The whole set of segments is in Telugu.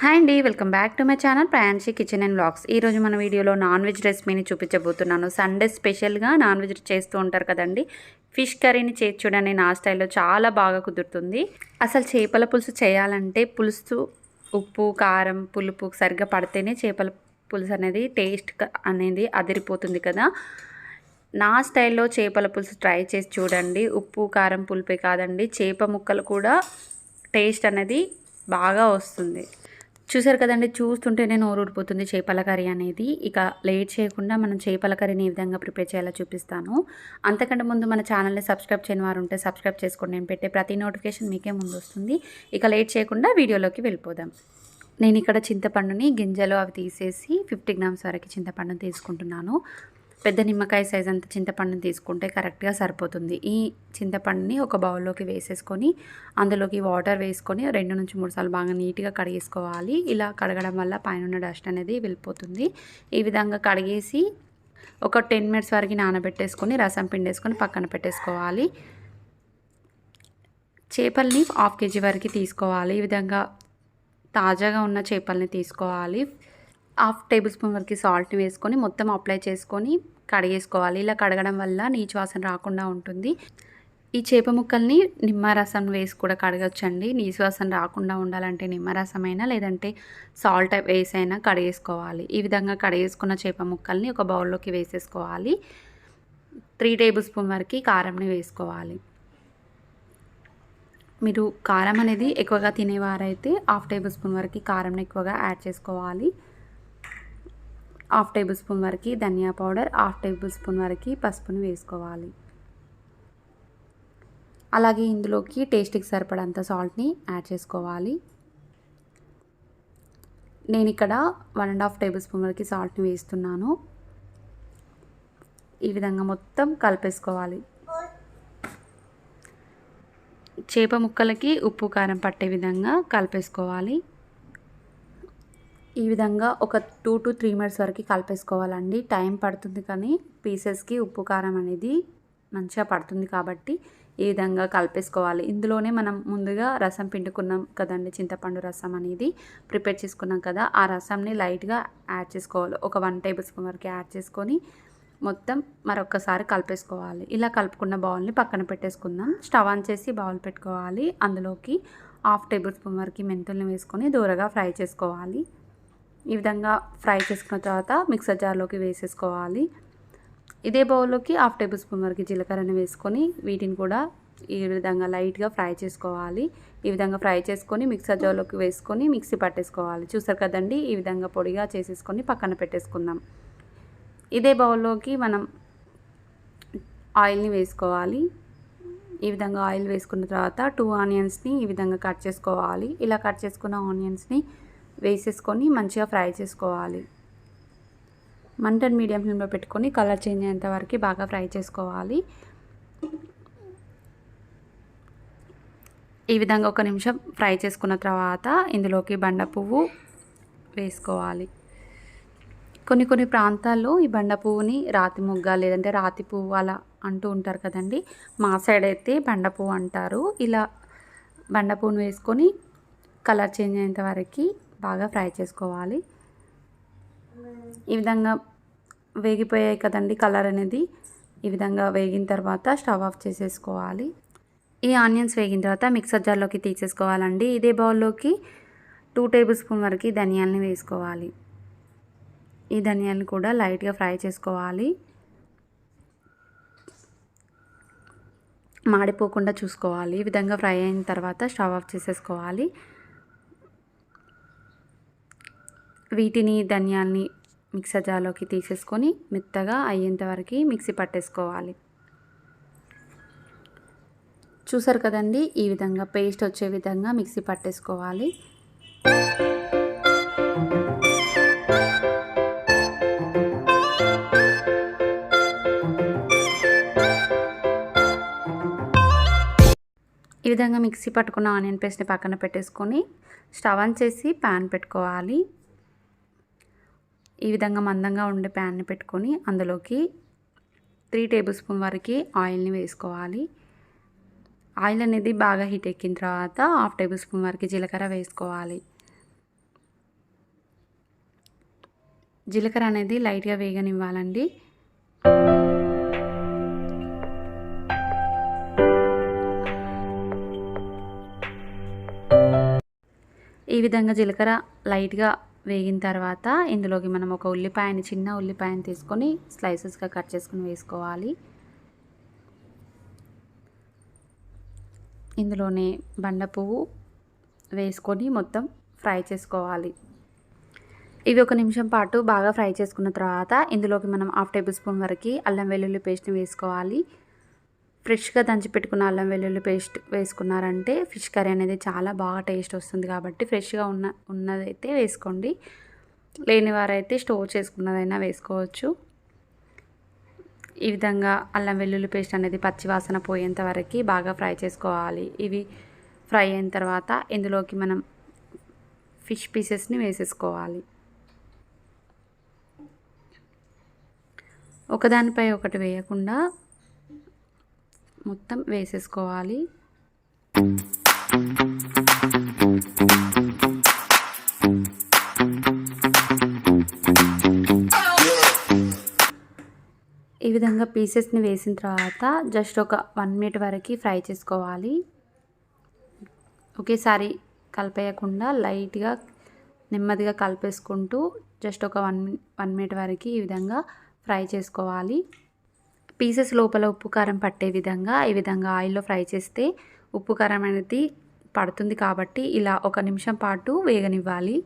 హాయ్ అండి welcome back to my channel Priyanshi kitchen and blogs ఈరోజు మన వీడియోలో నాన్ వెజ్ రెసిపీని చూపించబోతున్నాను. సండే స్పెషల్గా నాన్ వెజ్ చేస్తూ ఉంటారు కదండి. ఫిష్ కర్రీని చేసి చూడండి నా స్టైల్లో చాలా బాగా కుదురుతుంది. అసలు చేపల పులుసు చేయాలంటే పులుసు ఉప్పు కారం పులుపు సరిగ్గా పడితేనే చేపల పులుసు అనేది టేస్ట్ అనేది అదిరిపోతుంది కదా. నా స్టైల్లో చేపల పులుసు ట్రై చేసి చూడండి. ఉప్పు కారం పులిపే కాదండి. చేప ముక్కలు కూడా టేస్ట్ అనేది బాగా వస్తుంది. చూసారు కదండి చూస్తుంటేనే నోరు ఊడిపోతుంది చేపల కర్రీ అనేది. ఇక లేట్ చేయకుండా మనం చేపల కర్రీని ఏ విధంగా ప్రిపేర్ చేయాలో చూపిస్తాను. అంతకంటే ముందు మన ఛానల్ని సబ్స్క్రైబ్ చేయని వారు ఉంటే సబ్స్క్రైబ్ చేసుకోండి నేను పెట్టే ప్రతి నోటిఫికేషన్ మీకే ముందు వస్తుంది. ఇక లేట్ చేయకుండా వీడియోలోకి వెళ్ళిపోదాం. నేను ఇక్కడ చింతపండుని గింజలు అవి తీసేసి ఫిఫ్టీ గ్రామ్స్ వరకు చింతపండుని తీసుకుంటున్నాను. పెద్ద నిమ్మకాయ సైజ్ అంత చింతపండుని తీసుకుంటే కరెక్ట్గా సరిపోతుంది. ఈ చింతపండుని ఒక బౌల్లోకి వేసేసుకొని అందులోకి వాటర్ వేసుకొని రెండు నుంచి మూడు సార్లు బాగా నీట్గా కడిగేసుకోవాలి. ఇలా కడగడం వల్ల పైన డస్ట్ అనేది వెళ్ళిపోతుంది. ఈ విధంగా కడిగేసి ఒక టెన్ మినిట్స్ వరకు నానబెట్టేసుకొని రసం పిండేసుకొని పక్కన పెట్టేసుకోవాలి. చేపల్ని హాఫ్ కేజీ వరకు తీసుకోవాలి. ఈ విధంగా తాజాగా ఉన్న చేపల్ని తీసుకోవాలి. హాఫ్ టేబుల్ స్పూన్ వరకు సాల్ట్ని వేసుకొని మొత్తం అప్లై చేసుకొని కడిగేసుకోవాలి. ఇలా కడగడం వల్ల నీచు వాసన రాకుండా ఉంటుంది. ఈ చేప ముక్కల్ని నిమ్మరసం వేసి కూడా కడగొచ్చండి. నీచు వాసన రాకుండా ఉండాలంటే నిమ్మరసం అయినా లేదంటే సాల్ట్ వేసైనా కడిగేసుకోవాలి. ఈ విధంగా కడిగేసుకున్న చేప ముక్కల్ని ఒక బౌల్లోకి వేసేసుకోవాలి. త్రీ టేబుల్ స్పూన్ వరకు కారంని వేసుకోవాలి. మీరు కారం అనేది ఎక్కువగా తినేవారైతే హాఫ్ టేబుల్ స్పూన్ వరకు కారంని ఎక్కువగా యాడ్ చేసుకోవాలి. హాఫ్ టేబుల్ స్పూన్ వరకు ధనియా పౌడర్ హాఫ్ టేబుల్ స్పూన్ వరకు పసుపుని వేసుకోవాలి. అలాగే ఇందులోకి టేస్ట్కి సరిపడంత సాల్ట్ని యాడ్ చేసుకోవాలి. నేను ఇక్కడ one and half tablespoon వరకు సాల్ట్ని వేస్తున్నాను. ఈ విధంగా మొత్తం కలిపేసుకోవాలి. చేప ముక్కలకి ఉప్పు కారం పట్టే విధంగా కలిపేసుకోవాలి. ఈ విధంగా ఒక టూ టు త్రీ మినిట్స్ వరకు కలిపేసుకోవాలండి. టైం పడుతుంది కానీ పీసెస్కి ఉప్పు కారం అనేది మంచిగా పడుతుంది కాబట్టి ఈ విధంగా కలిపేసుకోవాలి. ఇందులోనే మనం ముందుగా రసం పిండుకున్నాం కదండి చింతపండు రసం అనేది ప్రిపేర్ చేసుకున్నాం కదా ఆ రసంని లైట్గా యాడ్ చేసుకోవాలి. ఒక వన్ టేబుల్ స్పూన్ వరకు యాడ్ చేసుకొని మొత్తం మరొకసారి కలిపేసుకోవాలి. ఇలా కలుపుకున్న బౌల్ని పక్కన పెట్టేసుకుందాం. స్టవ్ ఆన్ చేసి బౌల్ పెట్టుకోవాలి. అందులోకి హాఫ్ టేబుల్ స్పూన్ వరకు మెంతుల్ని వేసుకొని దూరగా ఫ్రై చేసుకోవాలి. ఈ విధంగా ఫ్రై చేసుకున్న తర్వాత మిక్సర్ జార్లోకి వేసేసుకోవాలి. ఇదే బౌల్లోకి హాఫ్ టేబుల్ స్పూన్ వరకు జీలకర్రని వేసుకొని వీటిని కూడా ఈ విధంగా లైట్గా ఫ్రై చేసుకోవాలి. ఈ విధంగా ఫ్రై చేసుకొని మిక్సర్ జార్లోకి వేసుకొని మిక్సీ పట్టేసుకోవాలి. చూసారు కదండి? ఈ విధంగా పొడిగా చేసేసుకొని పక్కన పెట్టేసుకుందాం. ఇదే బౌల్లోకి మనం ఆయిల్ని వేసుకోవాలి. ఈ విధంగా ఆయిల్ వేసుకున్న తర్వాత టూ ఆనియన్స్ని ఈ విధంగా కట్ చేసుకోవాలి. ఇలా కట్ చేసుకున్న ఆనియన్స్ని వేసేసుకొని మంచిగా ఫ్రై చేసుకోవాలి. మంటన్ మీడియం ఫ్లేమ్లో పెట్టుకొని కలర్ చేంజ్ అయ్యేంత వరకు బాగా ఫ్రై చేసుకోవాలి. ఈ విధంగా ఒక నిమిషం ఫ్రై చేసుకున్న తర్వాత ఇందులోకి బండ పువ్వు వేసుకోవాలి. కొన్ని కొన్ని ప్రాంతాల్లో ఈ బండ పువ్వుని రాతి ముగ్గ లేదంటే రాతి పువ్వు అలా అంటూ ఉంటారు కదండి. మా సైడ్ అయితే బండ పువ్వు అంటారు. ఇలా బండ పువ్వును వేసుకొని కలర్ చేంజ్ అయ్యేంత వరకు బాగా ఫ్రై చేసుకోవాలి. ఈ విధంగా వేగిపోయాయి కదండి కలర్ అనేది. ఈ విధంగా వేగిన తర్వాత స్టవ్ ఆఫ్ చేసేసుకోవాలి. ఈ ఆనియన్స్ వేగిన తర్వాత మిక్సర్ జార్లోకి తీసేసుకోవాలండి. ఇదే బౌల్లోకి టూ టేబుల్ స్పూన్ వరకు ధనియాలని వేసుకోవాలి. ఈ ధనియాలను కూడా లైట్గా ఫ్రై చేసుకోవాలి. మాడిపోకుండా చూసుకోవాలి. ఈ విధంగా ఫ్రై అయిన తర్వాత స్టవ్ ఆఫ్ చేసేసుకోవాలి. వీటిని ధనియాల్ని మిక్సర్ జార్లోకి తీసేసుకొని మెత్తగా అయ్యేంత వరకు మిక్సీ పట్టేసుకోవాలి. చూసారు కదండి? ఈ విధంగా పేస్ట్ వచ్చే విధంగా మిక్సీ పట్టేసుకోవాలి. ఈ విధంగా మిక్సీ పట్టుకున్న ఆనియన్ పేస్ట్ని పక్కన పెట్టేసుకొని స్టవ్ ఆన్ చేసి ప్యాన్ పెట్టుకోవాలి. ఈ విధంగా మందంగా ఉండే ప్యాన్ని పెట్టుకొని అందులోకి త్రీ టేబుల్ స్పూన్ వరకు ఆయిల్ని వేసుకోవాలి. ఆయిల్ అనేది బాగా హీట్ ఎక్కిన తర్వాత హాఫ్ టేబుల్ స్పూన్ వరకు జీలకర్ర వేసుకోవాలి. జీలకర్ర అనేది లైట్గా వేగనివ్వాలండి. ఈ విధంగా జీలకర్ర లైట్గా వేగిన తర్వాత ఇందులోకి మనం ఒక ఉల్లిపాయని చిన్న ఉల్లిపాయని తీసుకొని స్లైసెస్గా కట్ చేసుకొని వేసుకోవాలి. ఇందులోనే బండ పువ్వు వేసుకొని మొత్తం ఫ్రై చేసుకోవాలి. ఇవి ఒక నిమిషం పాటు బాగా ఫ్రై చేసుకున్న తర్వాత ఇందులోకి మనం హాఫ్ టేబుల్ స్పూన్ వరకు అల్లం వెల్లుల్లి పేస్ట్ని వేసుకోవాలి. ఫ్రెష్గా దంచి పెట్టుకున్న అల్లం వెల్లుల్లి పేస్ట్ వేసుకున్నారంటే ఫిష్ కర్రీ అనేది చాలా బాగా టేస్ట్ వస్తుంది కాబట్టి ఫ్రెష్గా ఉన్న ఉన్నదైతే వేసుకోండి. లేని వారైతే స్టోర్ చేసుకున్నదైనా వేసుకోవచ్చు. ఈ విధంగా అల్లం వెల్లుల్లి పేస్ట్ అనేది పచ్చివాసన పోయేంత వరకు బాగా ఫ్రై చేసుకోవాలి. ఇవి ఫ్రై అయిన తర్వాత ఇందులోకి మనం ఫిష్ పీసెస్ని వేసేసుకోవాలి. ఒకదానిపై ఒకటి వేయకుండా మొత్తం వేసేసుకోవాలి. ఈ విధంగా పీసెస్ని వేసిన తర్వాత జస్ట్ ఒక వన్ మినిట్ వరకు ఫ్రై చేసుకోవాలి. ఒకేసారి కలిపేయకుండా లైట్గా నెమ్మదిగా కలిపేసుకుంటూ జస్ట్ ఒక వన్ వన్ మినిట్ వరకు ఈ విధంగా ఫ్రై చేసుకోవాలి. పీసెస్ లోపల ఉప్పు కారం పట్టే విధంగా ఈ విధంగా ఆయిల్లో ఫ్రై చేస్తే ఉప్పు కారం అనేది పడుతుంది కాబట్టి ఇలా ఒక నిమిషం పాటు వేగనివ్వాలి.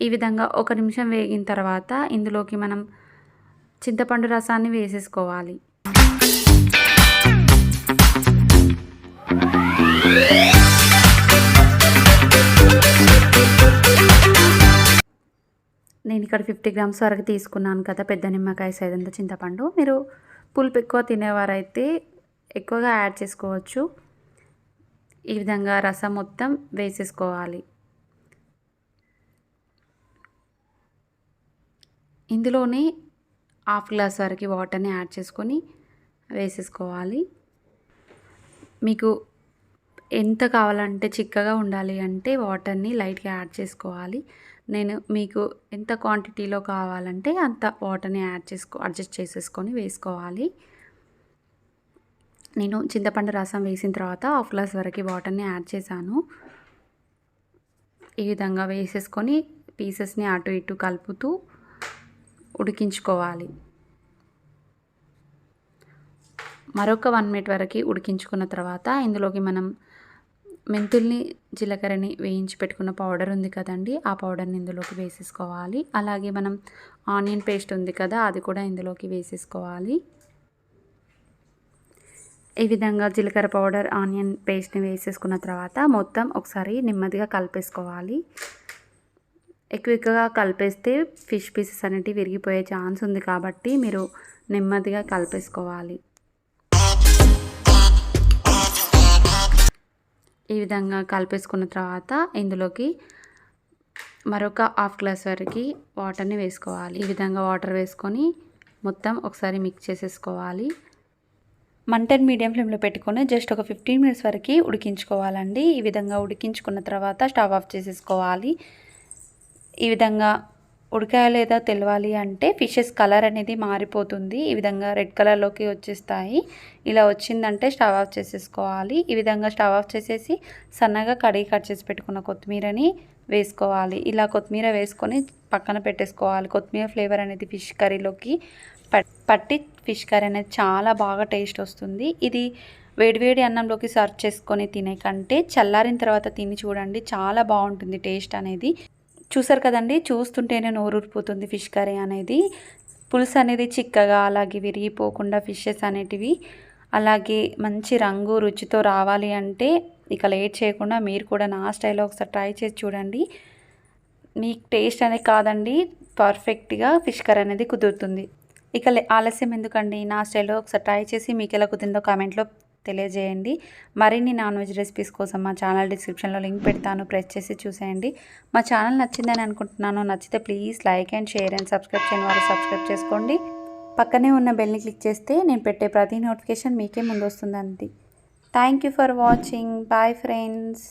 ఈ విధంగా ఒక నిమిషం వేగిన తర్వాత ఇందులోకి మనం చింతపండు రసాన్ని వేసేసుకోవాలి. నేను ఇక్కడ ఫిఫ్టీ గ్రామ్స్ వరకు తీసుకున్నాను కదా పెద్ద నిమ్మకాయ సైజంత చింతపండు. మీరు పులుపు ఎక్కువ తినేవారైతే ఎక్కువగా యాడ్ చేసుకోవచ్చు. ఈ విధంగా రసం మొత్తం వేసేసుకోవాలి. ఇందులోనే హాఫ్ గ్లాస్ వరకు వాటర్ని యాడ్ చేసుకొని వేసేసుకోవాలి. మీకు ఎంత కావాలంటే చిక్కగా ఉండాలి అంటే వాటర్ని లైట్గా యాడ్ చేసుకోవాలి. నేను మీకు ఎంత క్వాంటిటీలో కావాలంటే అంత వాటర్ని యాడ్ చేసుకో అడ్జస్ట్ చేసేసుకొని వేసుకోవాలి. నేను చింతపండు రసం వేసిన తర్వాత హాఫ్ గ్లాస్ వరకు వాటర్ని యాడ్ చేశాను. ఈ విధంగా వేసేసుకొని పీసెస్ని అటు ఇటు కలుపుతూ ఉడికించుకోవాలి. మరొక వన్ మినిట్ వరకు ఉడికించుకున్న తర్వాత ఇందులోకి మనం మెంతుల్ని జీలకర్రని వేయించి పెట్టుకున్న పౌడర్ ఉంది కదండి ఆ పౌడర్ని ఇందులోకి వేసేసుకోవాలి. అలాగే మనం ఆనియన్ పేస్ట్ ఉంది కదా అది కూడా ఇందులోకి వేసేసుకోవాలి. ఈ విధంగా జీలకర్ర పౌడర్ ఆనియన్ పేస్ట్ని వేసేసుకున్న తర్వాత మొత్తం ఒకసారి నెమ్మదిగా కలిపేసుకోవాలి. ఎక్కువ ఎక్కువగా కలిపేస్తే ఫిష్ పీసెస్ అనేటివి విరిగిపోయే ఛాన్స్ ఉంది కాబట్టి మీరు నెమ్మదిగా కలిపేసుకోవాలి. ఈ విధంగా కలిపేసుకున్న తర్వాత ఇందులోకి మరొక హాఫ్ గ్లాస్ వరకు వాటర్ని వేసుకోవాలి. ఈ విధంగా వాటర్ వేసుకొని మొత్తం ఒకసారి మిక్స్ చేసేసుకోవాలి. మంటన్ మీడియం ఫ్లేమ్లో పెట్టుకొని జస్ట్ ఒక ఫిఫ్టీన్ మినిట్స్ వరకు ఉడికించుకోవాలండి. ఈ విధంగా ఉడికించుకున్న తర్వాత స్టవ్ ఆఫ్ చేసేసుకోవాలి. ఈ విధంగా ఉడికాయ లేదా తెలవాలి అంటే ఫిషెస్ కలర్ అనేది మారిపోతుంది. ఈ విధంగా రెడ్ కలర్లోకి వచ్చేస్తాయి. ఇలా వచ్చిందంటే స్టవ్ ఆఫ్ చేసేసుకోవాలి. ఈ విధంగా స్టవ్ ఆఫ్ చేసేసి సన్నగా కడిగి కట్ చేసి పెట్టుకున్న కొత్తిమీరని వేసుకోవాలి. ఇలా కొత్తిమీర వేసుకొని పక్కన పెట్టేసుకోవాలి. కొత్తిమీర ఫ్లేవర్ అనేది ఫిష్ కర్రీలోకి పట్టి ఫిష్ కర్రీ అనేది చాలా బాగా టేస్ట్ వస్తుంది. ఇది వేడివేడి అన్నంలోకి సర్వ్ చేసుకొని తినే కంటే చల్లారిన తర్వాత తిని చూడండి. చాలా బాగుంటుంది టేస్ట్ అనేది. చూసారు కదండి? చూస్తుంటేనే నోరూరిపోతుంది ఫిష్ కర్రీ అనేది. పులుసు అనేది చిక్కగా అలాగే విరిగిపోకుండా ఫిషెస్ అనేటివి. అలాగే మంచి రంగు రుచితో రావాలి అంటే ఇక లేట్ చేయకుండా మీరు కూడా నా స్టైల్లో ఒకసారి ట్రై చేసి చూడండి. మీకు టేస్ట్ అనేది కాదండి పర్ఫెక్ట్గా ఫిష్ కర్రీ అనేది కుదురుతుంది. ఇక ఆలస్యం ఎందుకండి? నా స్టైల్లో ఒకసారి ట్రై చేసి మీకు ఎలా కుదిరిందో కామెంట్లో తెలియజేయండి. మరిన్ని నాన్ వెజ్ రెసిపీస్ కోసం మా ఛానల్ డిస్క్రిప్షన్లో లింక్ పెడతాను. ప్రెస్ చేసి చూసేయండి. మా ఛానల్ నచ్చిందని అనుకుంటున్నాను. నచ్చితే please like and share and subscribe చేయని వారు సబ్స్క్రైబ్ చేసుకోండి. పక్కనే ఉన్న బెల్ని క్లిక్ చేస్తే నేను పెట్టే ప్రతి నోటిఫికేషన్ మీకే ముందు వస్తుందండి thank you for watching. Bye friends.